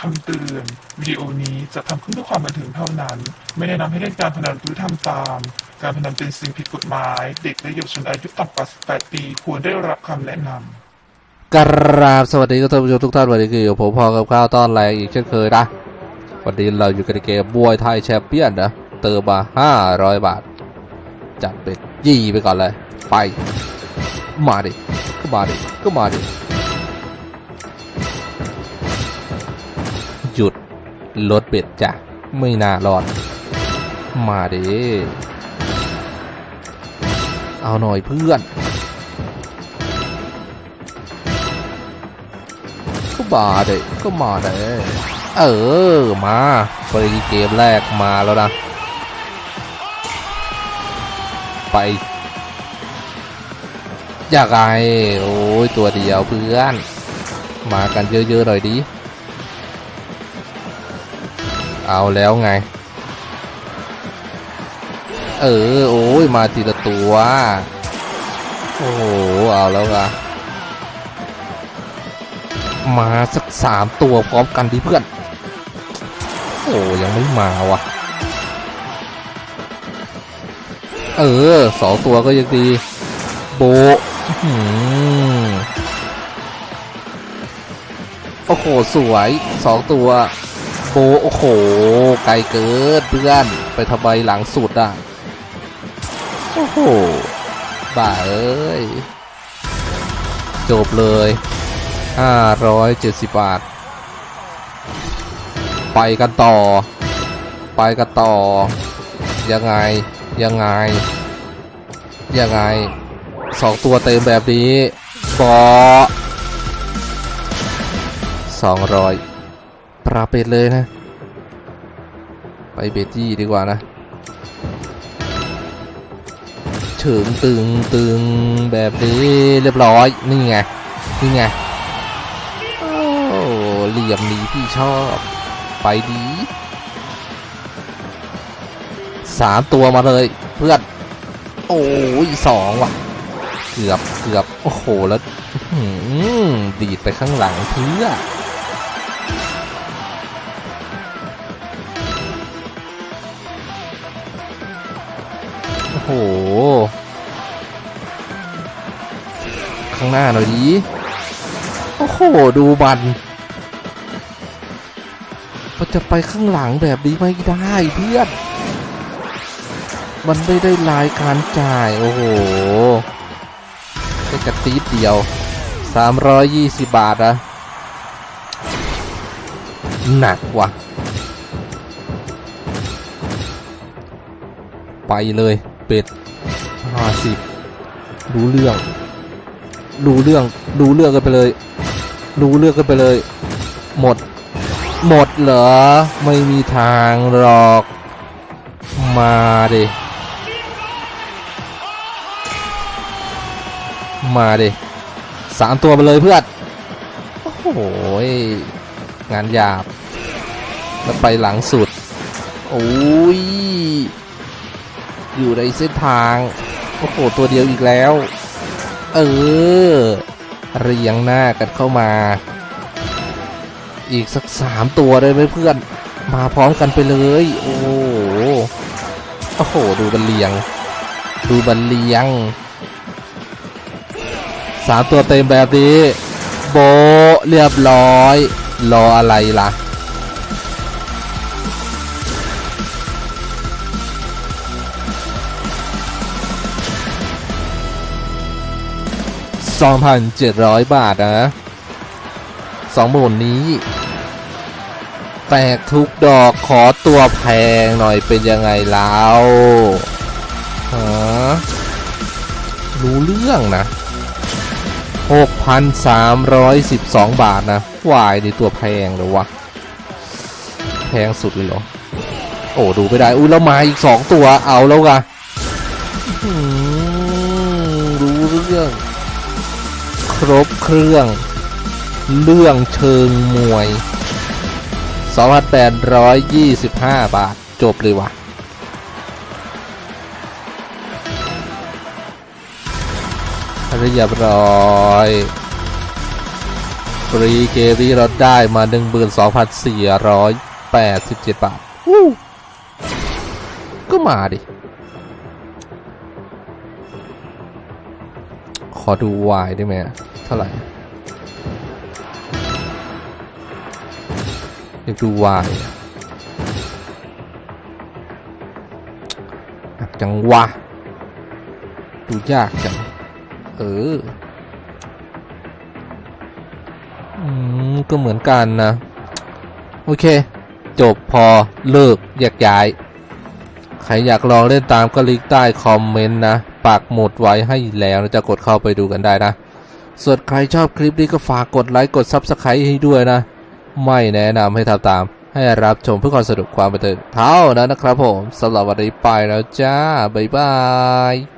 คำเตือน วิดีโอนี้จะทำขึ้นเพื่อความบันเทิงเท่านั้น ไม่แนะนำให้เล่นการพนันหรือทำตาม การพนันเป็นสิ่งผิดกฎหมาย เด็กและเยาวชนอายุต่ำกว่า 18 ปี ควรได้รับคำแนะนำกราบสวัสดีท่านผู้ชมทุกท่านวันนี้คืออยู่ผมพอกับข้าวต้อนแรงอีกเช่นเคยนะ วันนี้เราอยู่กันในเกมบวยไทยแชมเปี้ยนนะ เติมมา 500 บาท จัดเป็นยี่ไปก่อนเลย ไป มาดิ ก็มาดิ ก็มาดิ ลดเบ็ดจ้ะไม่น่ารอด มาเดิเอาหน่อยเพื่อนก็มาเด็ก็มาเด้เออ มาฟรีเกมแรกมาแล้วนะ ไปอยากไงโอ้ยตัวเดียวเพื่อน มากันเยอะๆหน่อยดิ เอาแล้วไง เออ โอ้ย มาทีละตัว โอ้โห เอาแล้วไงมาสักสามตัวพร้อมกันดิเพื่อน โอ้ยังไม่มาวะเออสองตัวก็ยังดี โบอ๋อหือโอ้โห สวยสองตัว โบะโอ้โห ไกลเกินเพื่อน ไปทำไมหลังสุดอะ โอ้โหบ้าเอ้ย จบเลย 570 บาท ไปกันต่อ ไปกันต่อ ยังไง ยังไง ยังไง สองตัวเต็มแบบนี้บอสองร้อย ปราเป็ดเลยนะ ไปเบตจี้ดีกว่านะเฉิงตึงตึงแบบนี้เรียบร้อย นี่ไง นี่ไง โอ้เหลี่ยมนี้พี่ชอบ ไปดีสามตัวมาเลยเพื่อน โอ้ยสองว่ะ เกือบเกือบโอ้โหแล้วดีดไปข้างหลังเพื่อ ห ข้างหน้าหน่อยดีโอ้โห ดูบันมันจะไปข้างหลังแบบนี้ไม่ได้เพื่อน มันไม่ได้รายการจ่าย โอ้โหแค่กระตีเดียว 320 บาทอะหนักว่ะ ไปเลย เป็ด50รู้เรื่องดูเรื่องดูเรื่องกันไปเลยดูเรื่องกันไปเลย หมด หมดเหรอ ไม่มีทางหรอก มาดิมาดิสามตัวไปเลยเพื่อน โอ้โหงานหยาบ แล้วไปหลังสุด โอ้ย อยู่ในเส้นทาง โอ้โห ตัวเดียวอีกแล้ว เออ เรียงหน้ากันเข้ามา อีกสักสามตัวได้ไหมเพื่อน มาพร้อมกันไปเลย โอ้โห โอ้โห ดูบันเลียง ดูบันเลียง สามตัวเต็มแบบนี้ โบเรียบร้อย รออะไรล่ะ 2,700 บาทนะสองหมุนนี้ แตกทุกดอกขอตัวแพงหน่อยเป็นยังไงแล้วฮะรู้เรื่องนะ 6,312 บาทนะวายในตัวแพงเลยวะ แพงสุดเลยเหรอ โอ้ ดูไม่ได้ อุ้ยแล้วมาอีก2ตัวเอาแล้วกะอื้อหือรู้เรื่อง ครบเครื่อง เรื่องเชิงมวย 2,825 บาท จบเลยว่ะเรียบร้อยฟรีเกมนี้เราได้มา 12,487 บาท ก็มาดิ อดูวายได้ไหมเท่าไหร่อยากดูวายอะอยากจังวะดูยากจัง เออ อืม ก็เหมือนกันนะ โอเค จบพอเลิกแยกย้าย ใครอยากลองเล่นตามก็ลิกใต้คอมเมนต์นะ ปักหมุดไว้ให้แล้วนะจะกดเข้าไปดูกันได้นะส่วนใครชอบคลิปนี้ก็ฝากกดไลค์กด s u b สไครต์ให้ด้วยนะ ไม่แนะนำให้ทำตาม ให้รับชมเพื่อความสนุกความบันเทิงเท่านั้นนะครับผมสำหรับวันนี้ไปแล้วจ้า บ๊ายบาย